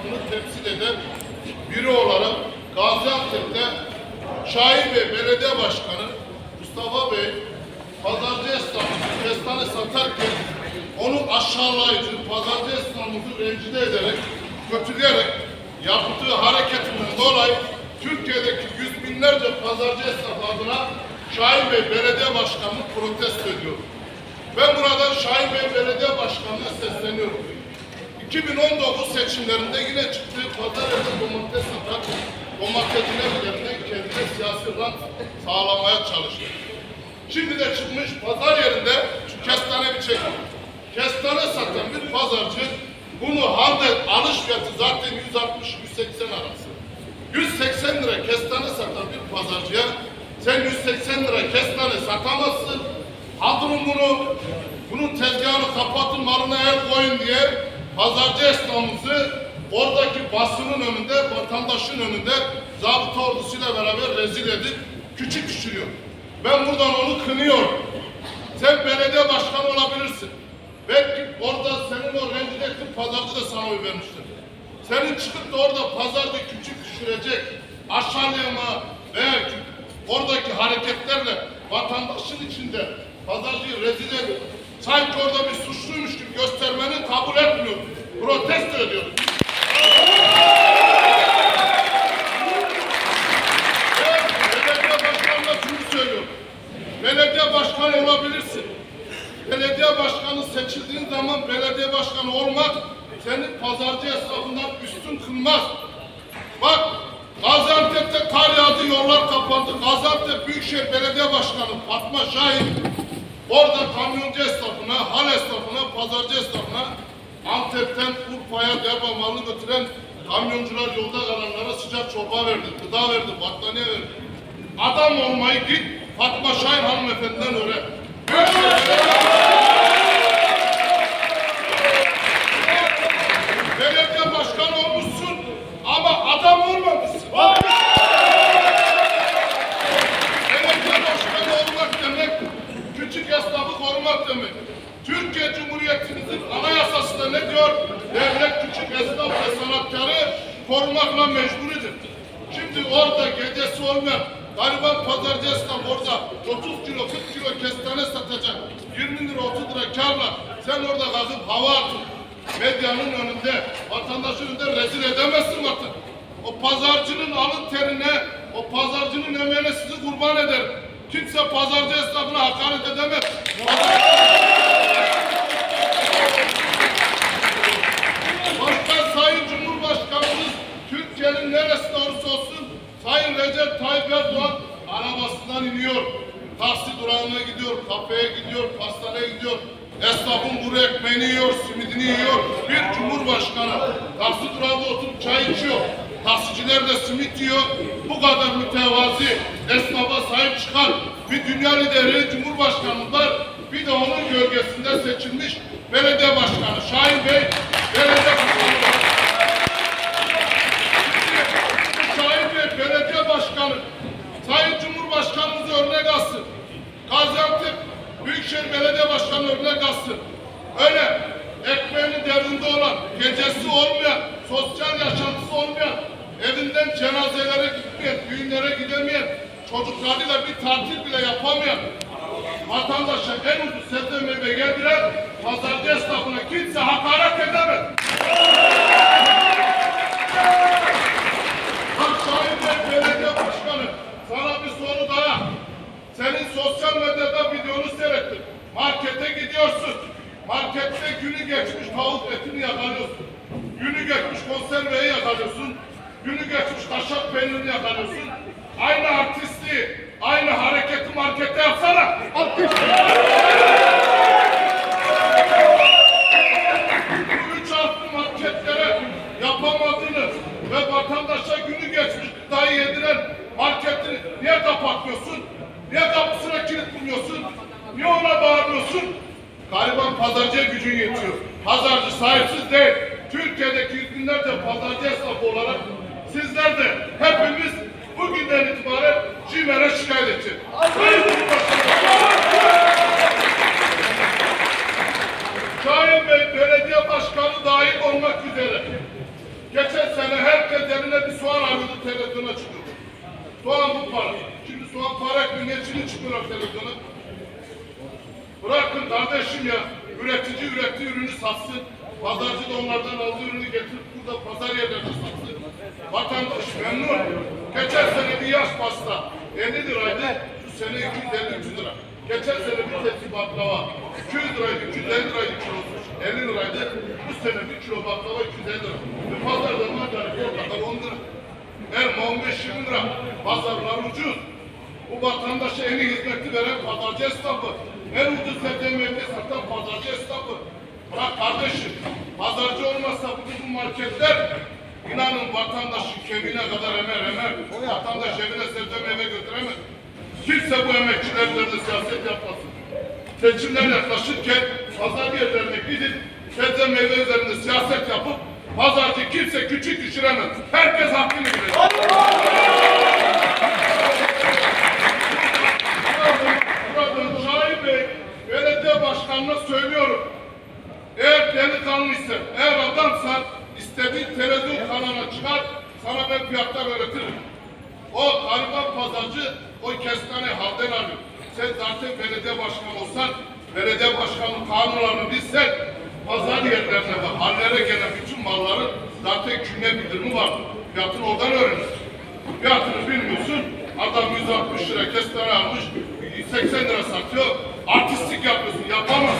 esnafını temsil eden biri olarak Gaziantep'te Şahin Bey Belediye Başkanı Mustafa Bey pazarcı esnafını kestane satarken onu aşağılayıcı, pazarcı esnafımızı rencide ederek, kötüleyerek yaptığı hareketinden dolayı Türkiye'deki yüz binlerce pazarcı esnaf adına Şahin Bey Belediye Başkanı'nı protesto ediyorum. Ben buradan Şahin Bey Belediye Başkanı'na sesleniyorum. 2019 seçimlerinde yine çıktığı pazar yeri domates satan domatesciler üzerinden kendine siyasi rant sağlamaya çalıştı. Şimdi de çıkmış pazar yerinde şu kestane bir çekim. Kestane satan bir pazarcı bunu halde alış fiyatı zaten 160-180 arası. 180 lira kestane satan bir pazarcıya sen 180 lira kestane satamazsın. Aldırın bunu, bunun tezgahını kapatın malına el koyun diye pazarcı esnafımızı oradaki basının önünde, vatandaşın önünde zabıta ordusuyla beraber rezil edip küçük düşürüyor. Ben buradan onu kınıyorum. Sen belediye başkanı olabilirsin. Belki orada senin o rencide ettiğin pazarcı da sana oy vermiştir. Senin çıkıp da orada pazarda küçük düşürecek, aşağılama veya oradaki hareketlerle vatandaşın içinde pazarcıyı rezil edip sanki orada bir suçluymuş gibi göstermeni kabul etmiyor. Protesto ediyoruz. Belediye başkanı olabilirsin. Belediye başkanı seçildiğin zaman belediye başkanı olmak seni pazarcı esnafından üstün kılmaz. Bak Gaziantep'te kar yağdı, yollar kapandı. Gaziantep Büyükşehir Belediye Başkanı Fatma Şahin orada kamyoncu esnafına, hal esnafına, pazarcı esnafına Antep'ten Urfa'ya derba malını götüren kamyoncular yolda kalanlara sıcak çorba verdi, gıda verdi, battaniye verdi. Adam olmayı git Fatma Şahin hanımefendiden öğren. Büyükşehir Belediye başkanı olmuşsun ama adam olmamışsın. Belediye başkanı olmak demek, küçük esnafı korumak demek. Türkiye Cumhuriyetimizin ne diyor? Devlet küçük esnaf ve sanatkarı korumakla mecburidir. Şimdi orada gecesi olmayan gariban pazarcı esnaf orada 30 kilo 40 kilo kestane satacak. 20 lira 30 lira karla sen orada kalkıp hava atın. Medyanın önünde, vatandaşın önünde rezil edemezsin vatan. O pazarcının alın terine, o pazarcının emeğine sizi kurban eder. Kimse pazarcı esnafına hakaret edemez. Neresinde olursa olsun Sayın Recep Tayyip Erdoğan arabasından iniyor. Taksi durağına gidiyor, kafeye gidiyor, pastaneye gidiyor. Esnafın kuru ekmeğini yiyor, simidini yiyor. Bir cumhurbaşkanı taksi durağında oturup çay içiyor. Taksiciler de simit yiyor. Bu kadar mütevazi esnafa sahip çıkan bir dünya lideri cumhurbaşkanımız var. Bir de onun gölgesinde seçilmiş belediye başkanı Şahin Bey belediye başkanı var. Şahin Bey belediye başkanı Sayın Cumhurbaşkanımızı örnek alsın. Gaziantep Büyükşehir Belediye Başkanı örnek alsın. Öyle ekmeğinin derdinde olan, gecesi olmayan, sosyal yaşantısı olmayan, evinden cenazelere gitmeyen, düğünlere gidemeyen, çocuklarıyla bir tatil bile yapamayan, vatandaşa en ucuz sebze meyve geldiren pazarcı esnafına kimse hakaret edemez. Bak Şahin Bey Belediye Başkanı sana bir soru daha. Senin sosyal medyada videonu seyrettim. Markete gidiyorsun. Markette günü geçmiş tavuk etini yakalıyorsun. Günü geçmiş konserveyi yakalıyorsun. Günü geçmiş kaşak peynirini yakalıyorsun. Aynı artistliği, aynı hareketi markette yapsana. pazarcıya gücün yetiyor. Pazarcı sahipsiz değil. Türkiye'deki yüz binlerce pazarcı esnafı olarak sizler de hepimiz bugünden itibaren CİMER'e şikayet edeceğiz. Şahin Bey belediye başkanı dahil olmak üzere geçen sene herkes eline bir soğan alıyordu televizyona çıkıyordu. Soğan bu para. Şimdi soğan para ekmeği için çıkıyor televizyona. Bırakın kardeşim ya. Üretici ürettiği ürünü satsın. Pazarcı da onlardan aldığı ürünü getirip burada pazar yerlerinde satsın. Vatandaş memnun. Geçen sene bir yaş pasta 50 liraydı. Bu sene 250 lira. Geçen sene bir tepsi baklava 200 liraydı, 250 liraydı kilosu. 50 liraydı. Bu sene bir kilo baklava 250 lira. Ve pazarda margarin portakal 10 lira. Elma 15-20 lira. Pazarlar ucuz. Bu vatandaşa en iyi hizmeti veren pazarcı esnafı. En ucuz meyve satan pazarcı esnafı. Bırak kardeşim, pazarcı olmazsa bugün bu marketler inanın vatandaşın kemiğine kadar emer emer. Vatandaş evine sebze meyve götüremez. Kimse bu emekçiler üzerinde siyaset yapmasın. Seçimler yaklaşırken pazar yerlerine gidin, sebze üzerinde siyaset yapıp pazarcı kimse küçük düşüremez. Herkes hakkını çıkar, sana ben fiyatlar öğretirim. O gariban pazarcı o kestane halden alıyor. Sen zaten belediye başkanı olsan, belediye başkanı kanunlarını bilsen, pazar yerlerine ve hallere gelen bütün malların zaten küme bildirimi var. Fiyatını oradan öğrenirsin. Fiyatını bilmiyorsun, adam 160 lira kestane almış, 80 lira satıyor, artistlik yapıyorsun, yapamazsın.